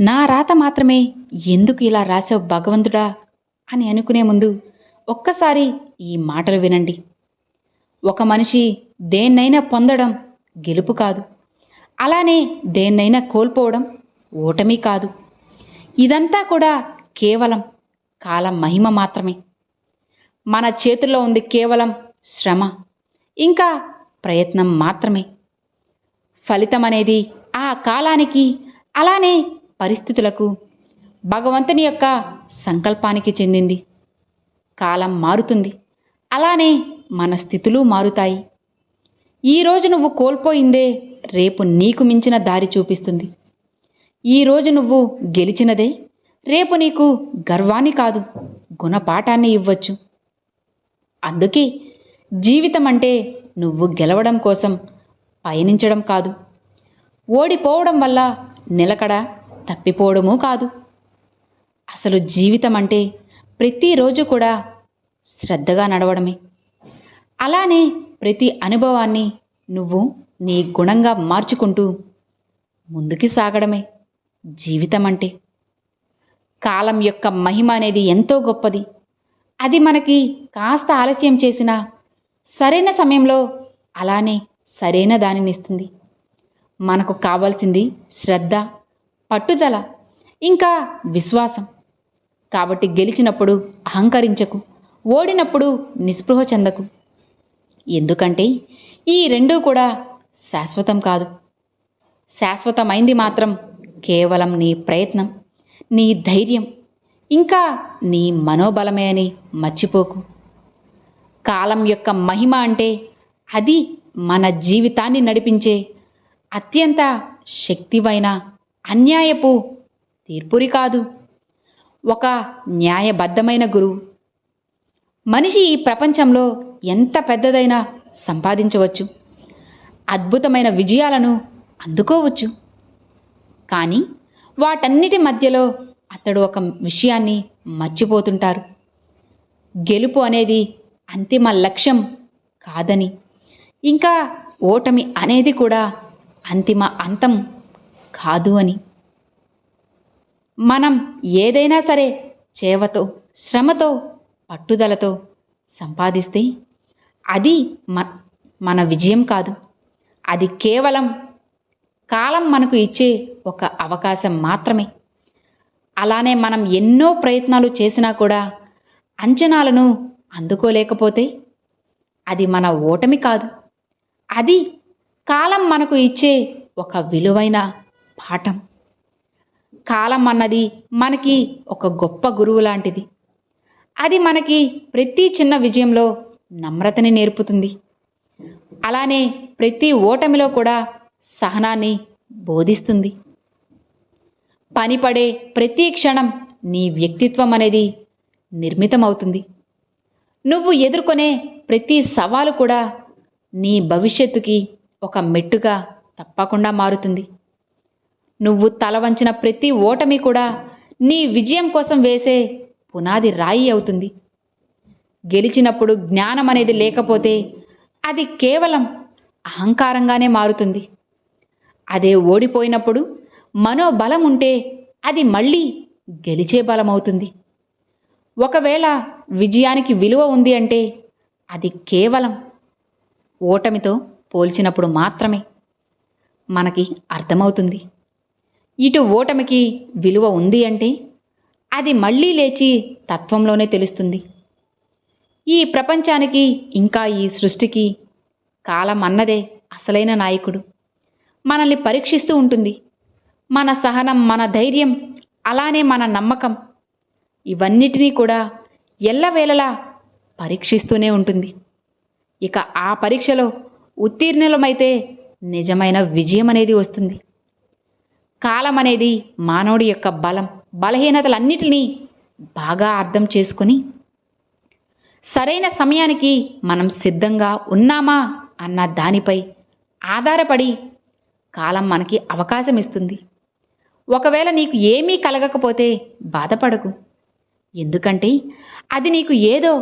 నా రాత మాత్రమే ఎందుకు ఇలా రాసావు భగవంతుడా? అని అనుకునే ముందు ఒక్కసారి ఈ మాటలు వినండి. ఒక మనిషి దేన్నైనా పొందడం గెలుపు కాదు. అలానే దేన్నైనా కోల్పోవడం ఓటమి కాదు. ఇదంతా కూడా కేవలం కాలం మహిమ మాత్రమే. మన చేతుల్లో ఉంది కేవలం శ్రమ ఇంకా ప్రయత్నం మాత్రమే. ఫలితం అనేది ఆ కాలానికి అలానే పరిస్థితులకు భగవంతుని యొక్క సంకల్పానికి చెందింది. కాలం మారుతుంది. అలానే మన స్థితులు మారుతాయి ఈరోజు నువ్వు కోల్పోయిందే రేపు నీకు మించిన దారి చూపిస్తుంది. ఈరోజు నువ్వు గెలిచినదే రేపు నీకు గర్వాన్ని కాదు గుణపాఠాన్ని ఇవ్వచ్చు. అందుకే జీవితం అంటే నువ్వు గెలవడం కోసం పయనించడం కాదు. ఓడిపోవడం వల్ల నిలకడ తప్పిపోవడమూ కాదు. అసలు జీవితం అంటే ప్రతిరోజు కూడా శ్రద్ధగా నడవడమే. అలానే ప్రతి అనుభవాన్ని నువ్వు నీ గుణంగా మార్చుకుంటూ ముందుకి సాగడమే జీవితం అంటే కాలం యొక్క మహిమ అనేది ఎంతో గొప్పది. అది మనకి కాస్త ఆలస్యం చేసినా సరైన సమయంలో అలానే సరైన దానిని ఇస్తుంది. మనకు కావాల్సింది శ్రద్ధ పట్టుదల ఇంకా విశ్వాసం. కాబట్టి గెలిచినప్పుడు అహంకరించకు ఓడినప్పుడు నిస్పృహ చెందకు. ఎందుకంటే ఈ రెండూ కూడా శాశ్వతం కాదు. శాశ్వతమైంది మాత్రం కేవలం నీ ప్రయత్నం నీ ధైర్యం ఇంకా నీ మనోబలమే అని మర్చిపోకు. కాలం యొక్క మహిమ అంటే అది మన జీవితాన్ని నడిపించే అత్యంత శక్తివైన అన్యాయపు తీర్పురి కాదు. ఒక న్యాయబద్ధమైన గురువు మనిషి ఈ ప్రపంచంలో ఎంత పెద్దదైనా సంపాదించవచ్చు. అద్భుతమైన విజయాలను అందుకోవచ్చు. కానీ వాటన్నిటి మధ్యలో అతడు ఒక విషయాన్ని మర్చిపోతుంటారు. గెలుపు అనేది అంతిమ లక్ష్యం కాదని. ఇంకా ఓటమి అనేది కూడా అంతిమ అంతం కాదు అని. మనం ఏదైనా సరే చేవతో శ్రమతో పట్టుదలతో సంపాదిస్తే అది మ మన విజయం కాదు. అది కేవలం కాలం మనకు ఇచ్చే ఒక అవకాశం మాత్రమే. అలానే మనం ఎన్నో ప్రయత్నాలు చేసినా కూడా అంచనాలను అందుకోలేకపోతే అది మన ఓటమి కాదు. అది కాలం మనకు ఇచ్చే ఒక విలువైన పాఠం. కాలం అన్నది మనకి ఒక గొప్ప గురువు లాంటిది. అది మనకి ప్రతి చిన్న విజయంలో నమ్రతని నేర్పుతుంది. అలానే ప్రతి ఓటమిలో కూడా సహనాన్ని బోధిస్తుంది. పనిపడే ప్రతి క్షణం నీ వ్యక్తిత్వం అనేది నిర్మితమవుతుంది. నువ్వు ఎదుర్కొనే ప్రతి సవాలు కూడా నీ భవిష్యత్తుకి ఒక మెట్టుగా తప్పకుండా మారుతుంది. నువ్వు తల వంచిన ప్రతి ఓటమి కూడా నీ విజయం కోసం వేసే పునాది రాయి అవుతుంది. గెలిచినప్పుడు జ్ఞానం అనేది లేకపోతే అది కేవలం అహంకారంగానే మారుతుంది. అదే ఓడిపోయినప్పుడు మనోబలం ఉంటే అది మళ్ళీ గెలిచే బలం అవుతుంది ఒకవేళ విజయానికి విలువ ఉంది అంటే అది కేవలం ఓటమితో పోల్చినప్పుడు మాత్రమే మనకి అర్థమవుతుంది. ఇటు ఓటమికి విలువ ఉంది అంటే అది మళ్ళీ లేచి తత్వంలోనే తెలుస్తుంది. ఈ ప్రపంచానికి ఇంకా ఈ సృష్టికి కాలం అన్నదే అసలైన నాయకుడు. మనల్ని పరీక్షిస్తూ ఉంటుంది. మన సహనం మన ధైర్యం అలానే మన నమ్మకం ఇవన్నిటినీ కూడా ఎల్లవేళలా పరీక్షిస్తూనే ఉంటుంది. ఇక ఆ పరీక్షలో ఉత్తీర్ణులమైతే నిజమైన విజయం అనేది వస్తుంది. కాలం అనేది మానవుడి యొక్క బలం బలహీనతలన్నిటినీ బాగా అర్థం చేసుకొని సరైన సమయానికి మనం సిద్ధంగా ఉన్నామా అన్న దానిపై ఆధారపడి కాలం మనకి అవకాశం ఇస్తుంది ఒకవేళ నీకు ఏమీ కలగకపోతే బాధపడకు. ఎందుకంటే అది నీకు ఏదో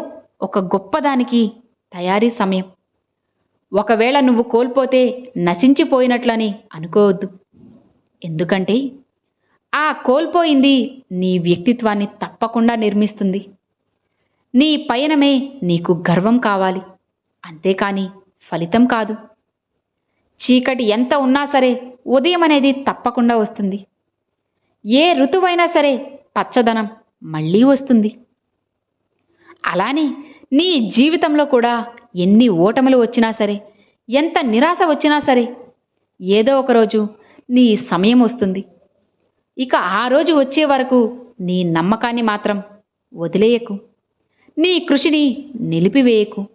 ఒక గొప్పదానికి తయారీ సమయం. ఒకవేళ నువ్వు కోల్పోతే నశించిపోయినట్లని అనుకోవద్దు. ఎందుకంటే ఆ కోల్పోయింది నీ వ్యక్తిత్వాన్ని తప్పకుండా నిర్మిస్తుంది. నీ పయనమే నీకు గర్వం కావాలి. అంతేకాని ఫలితం కాదు. చీకటి ఎంత ఉన్నా సరే ఉదయం అనేది తప్పకుండా వస్తుంది. ఏ ఋతువైనా సరే పచ్చదనం మళ్ళీ వస్తుంది. అలానే నీ జీవితంలో కూడా ఎన్ని ఓటములు వచ్చినా సరే ఎంత నిరాశ వచ్చినా సరే ఏదో ఒకరోజు నీ సమయం వస్తుంది. ఇక ఆ రోజు వచ్చే వరకు నీ నమ్మకాన్ని మాత్రం వదిలేయకు. నీ కృషిని నిలిపివేయకు.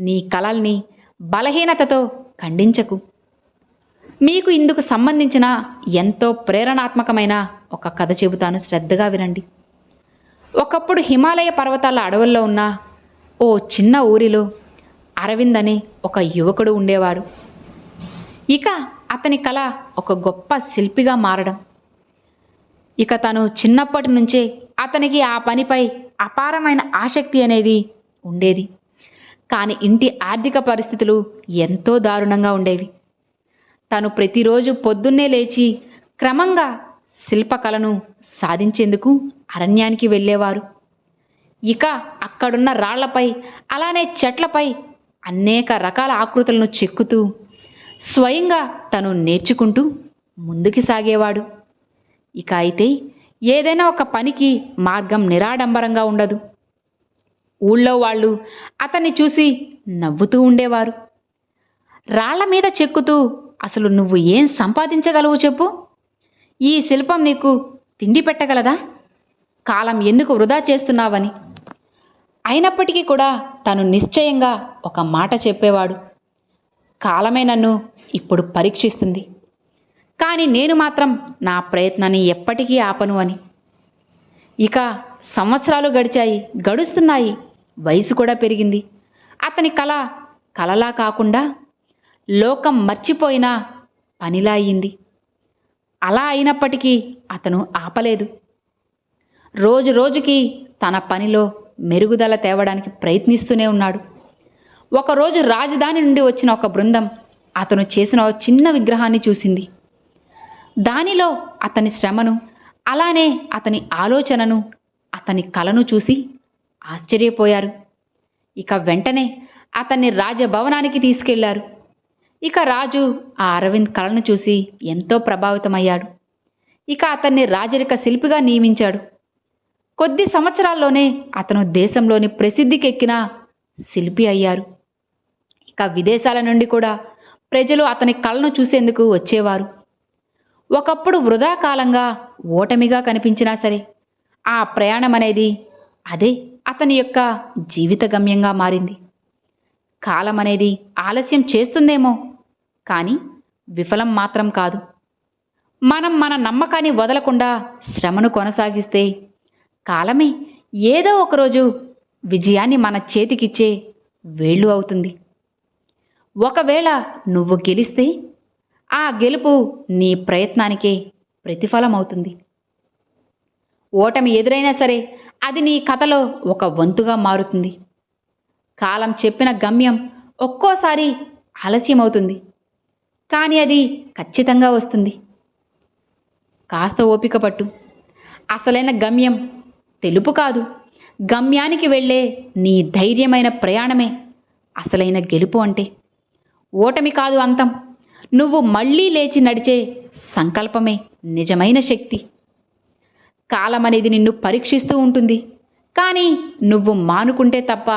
నీ కలల్ని బలహీనతతో ఖండించకు. మీకు ఇందుకు సంబంధించిన ఎంతో ప్రేరణాత్మకమైన ఒక కథ చెబుతాను. శ్రద్ధగా వినండి. ఒకప్పుడు హిమాలయ పర్వతాల అడవుల్లో ఉన్న ఓ చిన్న ఊరిలో అరవింద్ అనే ఒక యువకుడు ఉండేవాడు. ఇక అతని కళ ఒక గొప్ప శిల్పిగా మారడం. ఇక తను చిన్నప్పటి నుంచే అతనికి ఆ పనిపై అపారమైన ఆసక్తి అనేది ఉండేది. కానీ ఇంటి ఆర్థిక పరిస్థితులు ఎంతో దారుణంగా ఉండేవి. తను ప్రతిరోజు పొద్దున్నే లేచి క్రమంగా శిల్పకళను సాధించేందుకు అరణ్యానికి వెళ్ళేవారు. ఇక అక్కడున్న రాళ్ళపై అలానే చెట్లపై అనేక రకాల ఆకృతులను చెక్కుతూ స్వయంగా తను నేర్చుకుంటూ ముందుకు సాగేవాడు. ఇక అయితే ఏదైనా ఒక పనికి మార్గం నిరాడంబరంగా ఉండదు. ఊళ్ళో వాళ్ళు అతన్ని చూసి నవ్వుతూ ఉండేవారు. రాళ్ళ మీద చెక్కుతూ అసలు నువ్వు ఏం సంపాదించగలవు చెప్పు? ఈ శిల్పం నీకు తిండి పెట్టగలదా? కాలం ఎందుకు వృధా చేస్తున్నావని? అయినప్పటికీ కూడా తను నిశ్చయంగా ఒక మాట చెప్పేవాడు. కాలమే నన్ను ఇప్పుడు పరీక్షిస్తుంది. కానీ నేను మాత్రం నా ప్రయత్నాన్ని ఎప్పటికీ ఆపను అని. ఇక సంవత్సరాలు గడిచాయి గడుస్తున్నాయి వయసు కూడా పెరిగింది. అతని కళ కలలా కాకుండా లోకం మర్చిపోయిన పనిలా అయింది. అలా అయినప్పటికీ అతను ఆపలేదు. రోజు రోజుకి తన పనిలో మెరుగుదల తేవడానికి ప్రయత్నిస్తూనే ఉన్నాడు. ఒకరోజు రాజధాని నుండి వచ్చిన ఒక బృందం అతను చేసిన చిన్న విగ్రహాన్ని చూసింది. దానిలో అతని శ్రమను అలానే అతని ఆలోచనను అతని కలను చూసి ఆశ్చర్యపోయారు. ఇక వెంటనే అతన్ని రాజభవనానికి తీసుకెళ్ళారు. ఇక రాజు ఆ అరవింద్ కళను చూసి ఎంతో ప్రభావితమయ్యాడు. ఇక అతన్ని రాజరిక శిల్పిగా నియమించాడు. కొద్ది సంవత్సరాల్లోనే అతను దేశంలోని ప్రసిద్ధికెక్కిన శిల్పి అయ్యారు. ఇక విదేశాల నుండి కూడా ప్రజలు అతని కళ్ళను చూసేందుకు వచ్చేవారు. ఒకప్పుడు వృధా కాలంగా ఓటమిగా కనిపించినా సరే ఆ ప్రయాణం అనేది అదే అతని యొక్క జీవిత గమ్యంగా మారింది. కాలం అనేది ఆలస్యం చేస్తుందేమో కానీ విఫలం మాత్రం కాదు. మనం మన నమ్మకాన్ని వదలకుండా శ్రమను కొనసాగిస్తే కాలమే ఏదో ఒకరోజు విజయాన్ని మన చేతికిచ్చే వేళ్ళు అవుతుంది. ఒకవేళ నువ్వు గెలిస్తే ఆ గెలుపు నీ ప్రయత్నానికే ప్రతిఫలం అవుతుంది ఓటమి ఎదురైనా సరే అది నీ కథలో ఒక వంతుగా మారుతుంది. కాలం చెప్పిన గమ్యం ఒక్కోసారి ఆలస్యమవుతుంది. కానీ అది ఖచ్చితంగా వస్తుంది. కాస్త ఓపిక పట్టు. అసలైన గమ్యం తెలుపు కాదు. గమ్యానికి వెళ్ళే నీ ధైర్యమైన ప్రయాణమే అసలైన గెలుపు అంటే. ఓటమి కాదు అంతం. నువ్వు మళ్ళీ లేచి నడిచే సంకల్పమే నిజమైన శక్తి. కాలం అనేది నిన్ను పరీక్షిస్తూ ఉంటుంది. కానీ నువ్వు మానుకుంటే తప్ప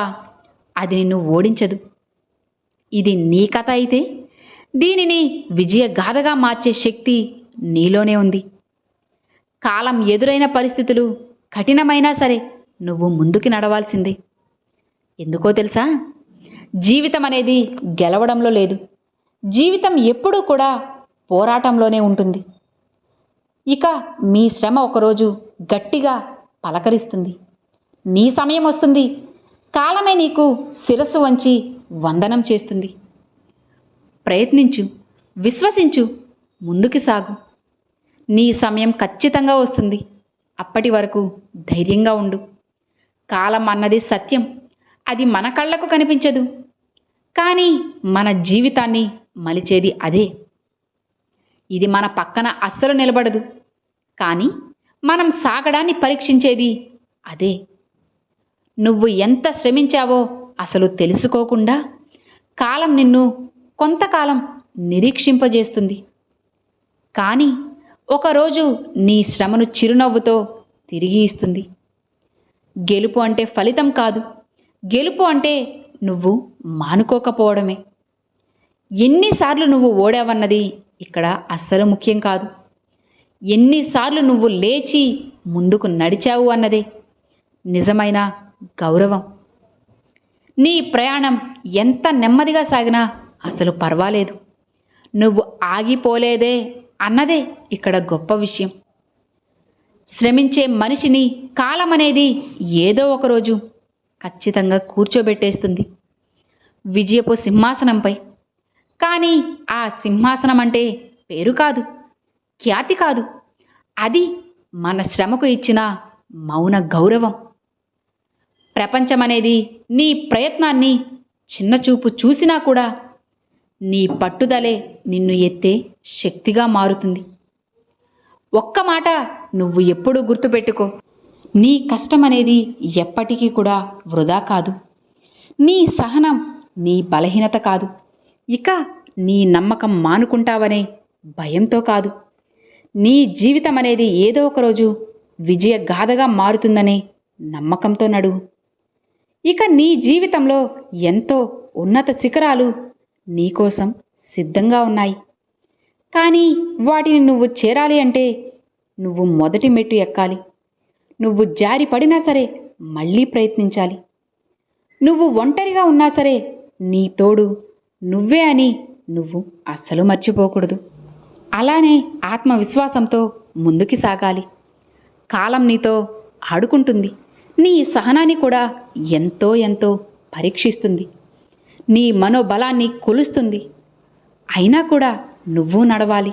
అది నిన్ను ఓడించదు. ఇది నీ కథ అయితే దీనిని విజయగాథగా మార్చే శక్తి నీలోనే ఉంది. కాలం ఎదురైన పరిస్థితులు కఠినమైనా సరే నువ్వు ముందుకి నడవాల్సిందే. ఎందుకో తెలుసా? జీవితం అనేది గెలవడంలో లేదు. జీవితం ఎప్పుడూ కూడా పోరాటంలోనే ఉంటుంది. ఇక మీ శ్రమ ఒకరోజు గట్టిగా పలకరిస్తుంది. నీ సమయం వస్తుంది. కాలమే నీకు శిరస్సు వంచి వందనం చేస్తుంది. ప్రయత్నించు విశ్వసించు ముందుకు సాగు. నీ సమయం ఖచ్చితంగా వస్తుంది. అప్పటి వరకు ధైర్యంగా ఉండు. కాలం అన్నది సత్యం. అది మన కళ్ళకు కనిపించదు. కానీ మన జీవితాన్ని మలిచేది అదే. ఇది మన పక్కన అస్సలు నిలబడదు. కానీ మనం సాగడాన్ని పరీక్షించేది అదే. నువ్వు ఎంత శ్రమించావో అసలు తెలుసుకోకుండా కాలం నిన్ను కొంతకాలం నిరీక్షింపజేస్తుంది. కానీ ఒకరోజు నీ శ్రమను చిరునవ్వుతో తిరిగి ఇస్తుంది. గెలుపు అంటే ఫలితం కాదు. గెలుపు అంటే నువ్వు మానుకోకపోవడమే. ఎన్నిసార్లు నువ్వు ఓడావన్నది ఇక్కడ అస్సలు ముఖ్యం కాదు. ఎన్నిసార్లు నువ్వు లేచి ముందుకు నడిచావు అన్నదే నిజమైన గౌరవం. నీ ప్రయాణం ఎంత నెమ్మదిగా సాగినా అసలు పర్వాలేదు. నువ్వు ఆగిపోలేదే అన్నదే ఇక్కడ గొప్ప విషయం. శ్రమించే మనిషిని కాలం అనేది ఏదో ఒకరోజు ఖచ్చితంగా కూర్చోబెట్టేస్తుంది. విజయపు సింహాసనంపై. కానీ ఆ సింహాసనం అంటే పేరు కాదు ఖ్యాతి కాదు. అది మన శ్రమకు ఇచ్చిన మౌన గౌరవం. ప్రపంచమనేది నీ ప్రయత్నాన్ని చిన్నచూపు చూసినా కూడా నీ పట్టుదలే నిన్ను ఎత్తే శక్తిగా మారుతుంది. ఒక్క మాట నువ్వు ఎప్పుడూ గుర్తుపెట్టుకో. నీ కష్టం అనేది ఎప్పటికీ కూడా వృధా కాదు. నీ సహనం నీ బలహీనత కాదు. ఇక నీ నమ్మకం మానుకుంటావనే భయంతో కాదు. నీ జీవితం అనేది ఏదో ఒకరోజు విజయ గాథగా మారుతుందనే నమ్మకంతో నడువు ఇక నీ జీవితంలో ఎంతో ఉన్నత శిఖరాలు నీకోసం సిద్ధంగా ఉన్నాయి. కానీ వాటిని నువ్వు చేరాలి అంటే నువ్వు మొదటి మెట్టు ఎక్కాలి. నువ్వు జారి పడినా సరే మళ్ళీ ప్రయత్నించాలి. నువ్వు ఒంటరిగా ఉన్నా సరే నీ తోడు నువ్వే అని నువ్వు అస్సలు మర్చిపోకూడదు. అలానే ఆత్మవిశ్వాసంతో ముందుకి సాగాలి. కాలం నీతో ఆడుకుంటుంది. నీ సహనాన్ని కూడా ఎంతో ఎంతో పరీక్షిస్తుంది. నీ మనోబలాన్ని కొలుస్తుంది. అయినా కూడా నువ్వు నడవాలి.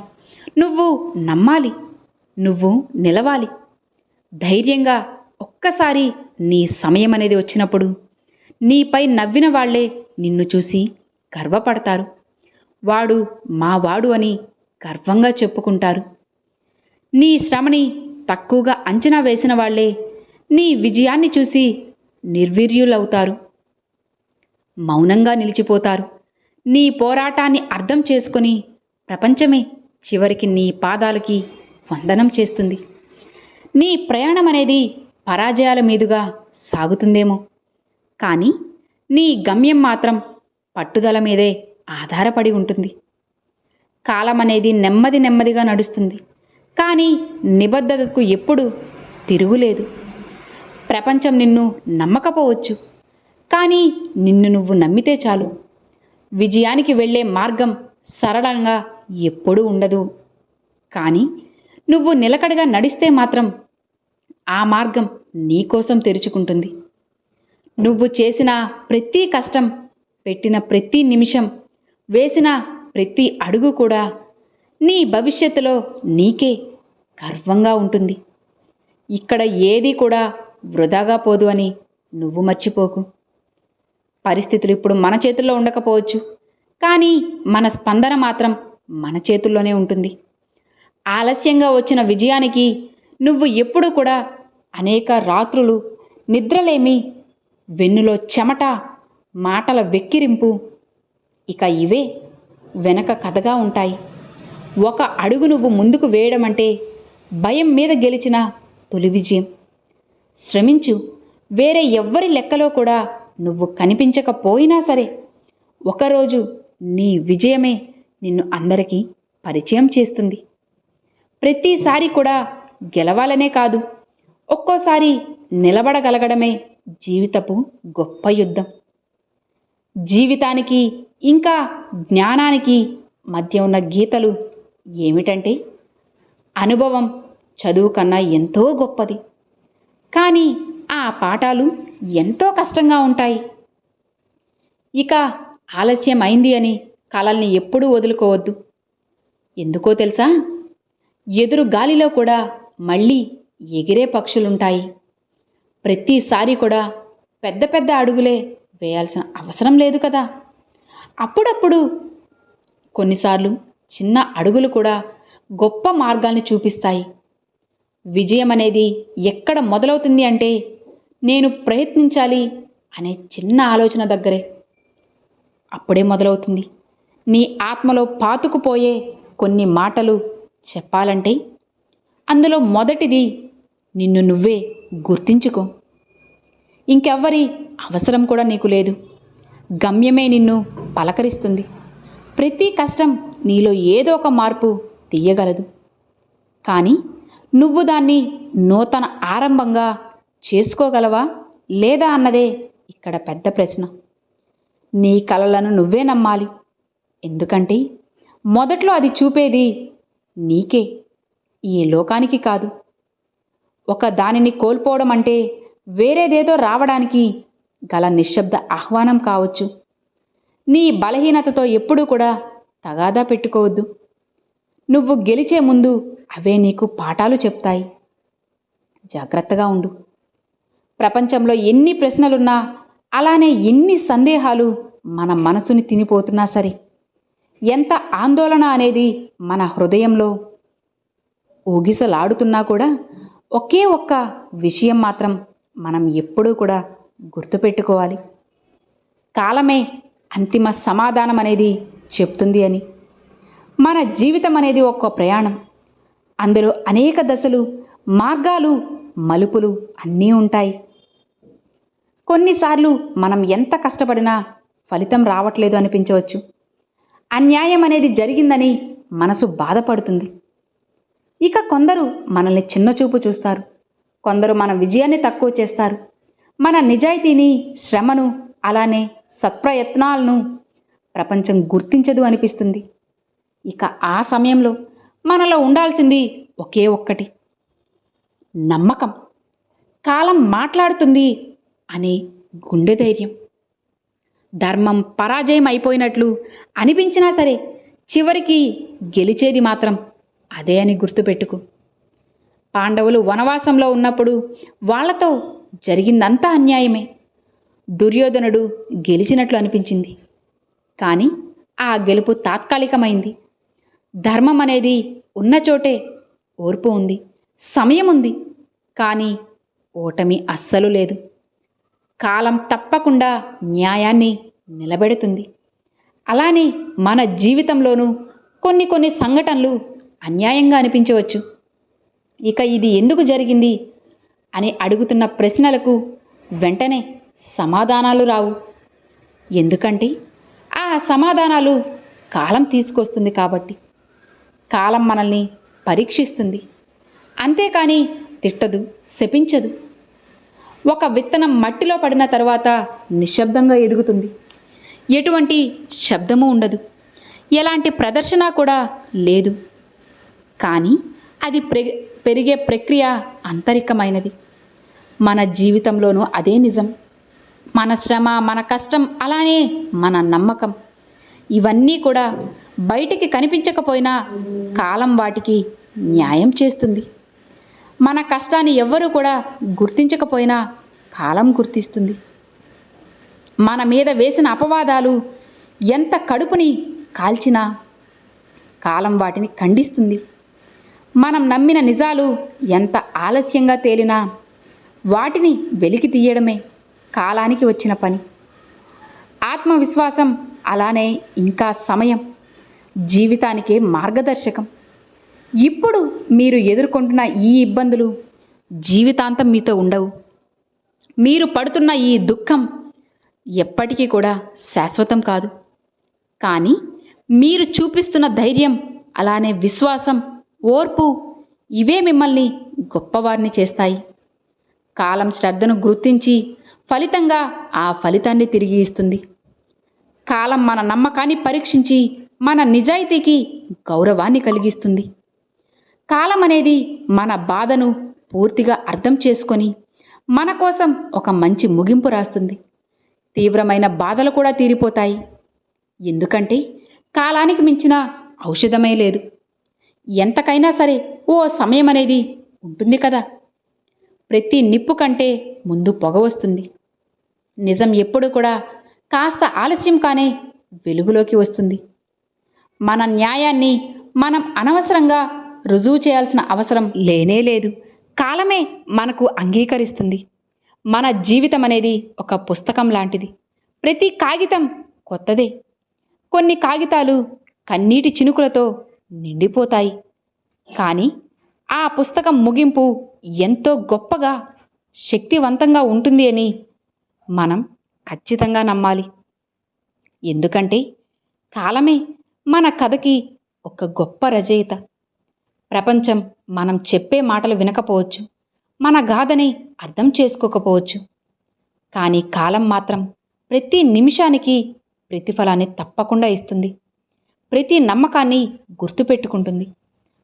నువ్వు నమ్మాలి. నువ్వు నిలవాలి. ధైర్యంగా ఒక్కసారి నీ సమయం అనేది వచ్చినప్పుడు నీపై నవ్విన వాళ్ళే నిన్ను చూసి గర్వపడతారు. వాడు మా వాడు అని గర్వంగా చెప్పుకుంటారు. నీ శ్రమని తక్కువగా అంచనా వేసిన వాళ్ళే నీ విజయాన్ని చూసి నిర్వీర్యులవుతారు. మౌనంగా నిలిచిపోతారు. నీ పోరాటాన్ని అర్థం చేసుకొని ప్రపంచమే చివరికి నీ పాదాలకి వందనం చేస్తుంది. నీ ప్రయాణం అనేది పరాజయాల మీదుగా సాగుతుందేమో. కానీ నీ గమ్యం మాత్రం పట్టుదల మీదే ఆధారపడి ఉంటుంది. కాలం అనేది నెమ్మది నెమ్మదిగా నడుస్తుంది. కానీ నిబద్ధతకు ఎప్పుడు తిరుగులేదు ప్రపంచం నిన్ను నమ్మకపోవచ్చు. కానీ నిన్ను నువ్వు నమ్మితే చాలు. విజయానికి వెళ్ళే మార్గం సరళంగా ఎప్పుడూ ఉండదు. కానీ నువ్వు నిలకడగా నడిస్తే మాత్రం ఆ మార్గం నీకోసం తెరుచుకుంటుంది. నువ్వు చేసిన ప్రతి కష్టం పెట్టిన ప్రతి నిమిషం వేసిన ప్రతి అడుగు కూడా నీ భవిష్యత్తులో నీకే గర్వంగా ఉంటుంది. ఇక్కడ ఏది కూడా వృధాగా పోదు అని నువ్వు మర్చిపోకు. పరిస్థితులు ఇప్పుడు మన చేతుల్లో ఉండకపోవచ్చు కానీ మన స్పందన మాత్రం మన చేతుల్లోనే ఉంటుంది. ఆలస్యంగా వచ్చిన విజయానికి నువ్వు ఎప్పుడు కూడా అనేక రాత్రులు నిద్రలేమి వెన్నులో చెమట మాటల వెక్కిరింపు. ఇక ఇవే వెనక కథగా ఉంటాయి. ఒక అడుగు నువ్వు ముందుకు వేయడం అంటే భయం మీద గెలిచిన తొలి విజయం. శ్రమించు వేరే ఎవ్వరి లెక్కలో కూడా నువ్వు కనిపించకపోయినా సరే ఒకరోజు నీ విజయమే నిన్ను అందరికీ పరిచయం చేస్తుంది. ప్రతిసారి కూడా గెలవాలనే కాదు ఒక్కోసారి నిలబడగలగడమే జీవితపు గొప్ప యుద్ధం. జీవితానికి ఇంకా జ్ఞానానికి మధ్య ఉన్న గీతలు ఏమిటంటే అనుభవం చదువు కన్నా ఎంతో గొప్పది. కానీ ఆ పాఠాలు ఎంతో కష్టంగా ఉంటాయి. ఇక ఆలస్యం అయింది అని కలల్ని ఎప్పుడూ వదులుకోవద్దు. ఎందుకో తెలుసా? ఎదురు గాలిలో కూడా మళ్ళీ ఎగిరే పక్షులుంటాయి. ప్రతిసారి కూడా పెద్ద పెద్ద అడుగులే వేయాల్సిన అవసరం లేదు కదా. అప్పుడప్పుడు కొన్నిసార్లు చిన్న అడుగులు కూడా గొప్ప మార్గాల్ని చూపిస్తాయి. విజయం అనేది ఎక్కడ మొదలవుతుంది అంటే నేను ప్రయత్నించాలి అనే చిన్న ఆలోచన దగ్గరే. అప్పుడే మొదలవుతుంది. నీ ఆత్మలో పాతుకుపోయే కొన్ని మాటలు చెప్పాలంటే అందులో మొదటిది నిన్ను నువ్వే గుర్తించుకో. ఇంకెవ్వరి అవసరం కూడా నీకు లేదు. గమ్యమే నిన్ను పలకరిస్తుంది. ప్రతి కష్టం నీలో ఏదో ఒక మార్పు తీయగలదు. కానీ నువ్వు దాన్ని నూతన ఆరంభంగా చేసుకోగలవా లేదా అన్నదే ఇక్కడ పెద్ద ప్రశ్న. నీ కలలను నువ్వే నమ్మాలి. ఎందుకంటే మొదట్లో అది చూపేది నీకే. ఈ లోకానికి కాదు. ఒక దానిని కోల్పోవడం అంటే వేరేదేదో రావడానికి గల నిశ్శబ్ద ఆహ్వానం కావచ్చు. నీ బలహీనతతో ఎప్పుడూ కూడా తగాదా పెట్టుకోవద్దు. నువ్వు గెలిచే ముందు అవే నీకు పాఠాలు చెప్తాయి. జాగ్రత్తగా ఉండు. ప్రపంచంలో ఎన్ని ప్రశ్నలున్నా అలానే ఎన్ని సందేహాలు మన మనసుని తినిపోతున్నా సరే ఎంత ఆందోళన అనేది మన హృదయంలో ఊగిసలాడుతున్నా కూడా ఒకే ఒక్క విషయం మాత్రం మనం ఎప్పుడూ కూడా గుర్తుపెట్టుకోవాలి. కాలమే అంతిమ సమాధానం అనేది చెప్తుంది అని. మన జీవితం అనేది ఒక ప్రయాణం. అందులో అనేక దశలు మార్గాలు మలుపులు అన్నీ ఉంటాయి. కొన్నిసార్లు మనం ఎంత కష్టపడినా ఫలితం రావట్లేదు అనిపించవచ్చు. అన్యాయం అనేది జరిగిందని మనసు బాధపడుతుంది. ఇక కొందరు మనల్ని చిన్నచూపు చూస్తారు. కొందరు మన విజయాన్ని తక్కువ చేస్తారు. మన నిజాయితీని శ్రమను అలానే సత్ప్రయత్నాలను ప్రపంచం గుర్తించదు అనిపిస్తుంది. ఇక ఆ సమయంలో మనలో ఉండాల్సింది ఒకే ఒక్కటి. నమ్మకం. కాలం మాట్లాడుతుంది అనే గుండె ధైర్యం. ధర్మం పరాజయం అయిపోయినట్లు అనిపించినా సరే చివరికి గెలిచేది మాత్రం అదే అని గుర్తుపెట్టుకు. పాండవులు వనవాసంలో ఉన్నప్పుడు వాళ్ళతో జరిగిందంతా అన్యాయమే. దుర్యోధనుడు గెలిచినట్లు అనిపించింది. కానీ ఆ గెలుపు తాత్కాలికమైంది. ధర్మం అనేది ఉన్న చోటే ఓర్పు ఉంది సమయం ఉంది. కానీ ఓటమి అస్సలు లేదు. కాలం తప్పకుండా న్యాయాన్ని నిలబెడుతుంది. అలానే మన జీవితంలోనూ కొన్ని కొన్ని సంఘటనలు అన్యాయంగా అనిపించవచ్చు. ఇక ఇది ఎందుకు జరిగింది అని అడుగుతున్న ప్రశ్నలకు వెంటనే సమాధానాలు రావు. ఎందుకంటే ఆ సమాధానాలు కాలం తీసుకొస్తుంది కాబట్టి. కాలం మనల్ని పరీక్షిస్తుంది. అంతేకాని తిట్టదు శపించదు. ఒక విత్తనం మట్టిలో పడిన తర్వాత నిశ్శబ్దంగా ఎదుగుతుంది. ఎటువంటి శబ్దము ఉండదు. ఎలాంటి ప్రదర్శన కూడా లేదు. కానీ అది పెరిగే ప్రక్రియ అంతరికమైనది. మన జీవితంలోనూ అదే నిజం. మన శ్రమ మన కష్టం అలానే మన నమ్మకం. ఇవన్నీ కూడా బయటికి కనిపించకపోయినా కాలం వాటికి న్యాయం చేస్తుంది. మన కష్టాన్ని ఎవ్వరూ కూడా గుర్తించకపోయినా కాలం గుర్తిస్తుంది. మన మీద వేసిన అపవాదాలు ఎంత కడుపుని కాల్చినా కాలం వాటిని ఖండిస్తుంది. మనం నమ్మిన నిజాలు ఎంత ఆలస్యంగా తేలినా వాటిని వెలికి తీయడమే కాలానికి వచ్చిన పని. ఆత్మవిశ్వాసం అలానే ఇంకా సమయం జీవితానికే మార్గదర్శకం. ఇప్పుడు మీరు ఎదుర్కొంటున్న ఈ ఇబ్బందులు జీవితాంతం మీతో ఉండవు. మీరు పడుతున్న ఈ దుఃఖం ఎప్పటికీ కూడా శాశ్వతం కాదు. కానీ మీరు చూపిస్తున్న ధైర్యం అలానే విశ్వాసం ఓర్పు ఇవే మిమ్మల్ని గొప్పవారిని చేస్తాయి. కాలం శ్రద్ధను గుర్తించి ఫలితంగా ఆ ఫలితాన్ని తిరిగి ఇస్తుంది. కాలం మన నమ్మకాన్ని పరీక్షించి మన నిజాయితీకి గౌరవాన్ని కలిగిస్తుంది. కాలం అనేది మన బాధను పూర్తిగా అర్థం చేసుకొని మన కోసం ఒక మంచి ముగింపు రాస్తుంది. తీవ్రమైన బాధలు కూడా తీరిపోతాయి. ఎందుకంటే కాలానికి మించిన ఔషధమే లేదు. ఎంతకైనా సరే ఓ సమయం అనేది ఉంటుంది కదా. ప్రతి నిప్పు కంటే ముందు పొగ వస్తుంది. నిజం ఎప్పుడు కూడా కాస్త ఆలస్యం కానే వెలుగులోకి వస్తుంది. మన న్యాయాన్ని మనం అనవసరంగా రుజువు చేయాల్సిన అవసరం లేనే లేదు. కాలమే మనకు అంగీకరిస్తుంది. మన జీవితం అనేది ఒక పుస్తకం లాంటిది. ప్రతి కాగితం కొత్తదే. కొన్ని కాగితాలు కన్నీటి చినుకులతో నిండిపోతాయి. కానీ ఆ పుస్తకం ముగింపు ఎంతో గొప్పగా శక్తివంతంగా ఉంటుంది అని మనం ఖచ్చితంగా నమ్మాలి. ఎందుకంటే కాలమే మన కథకి ఒక గొప్ప రచయిత. ప్రపంచం మనం చెప్పే మాటలు వినకపోవచ్చు మన గాథని అర్థం చేసుకోకపోవచ్చు. కానీ కాలం మాత్రం ప్రతి నిమిషానికి ప్రతిఫలాన్ని తప్పకుండా ఇస్తుంది. ప్రతి నమ్మకాన్ని గుర్తుపెట్టుకుంటుంది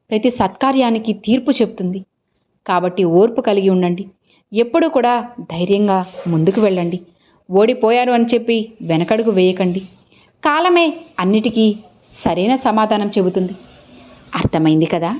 ప్రతి సత్కార్యానికి తీర్పు చెప్తుంది. కాబట్టి ఓర్పు కలిగి ఉండండి. ఎప్పుడూ కూడా ధైర్యంగా ముందుకు వెళ్ళండి. ఓడిపోయారు అని చెప్పి వెనకడుగు వేయకండి. కాలమే అన్నిటికీ సరైన సమాధానం చెబుతుంది. అర్థమైంది కదా?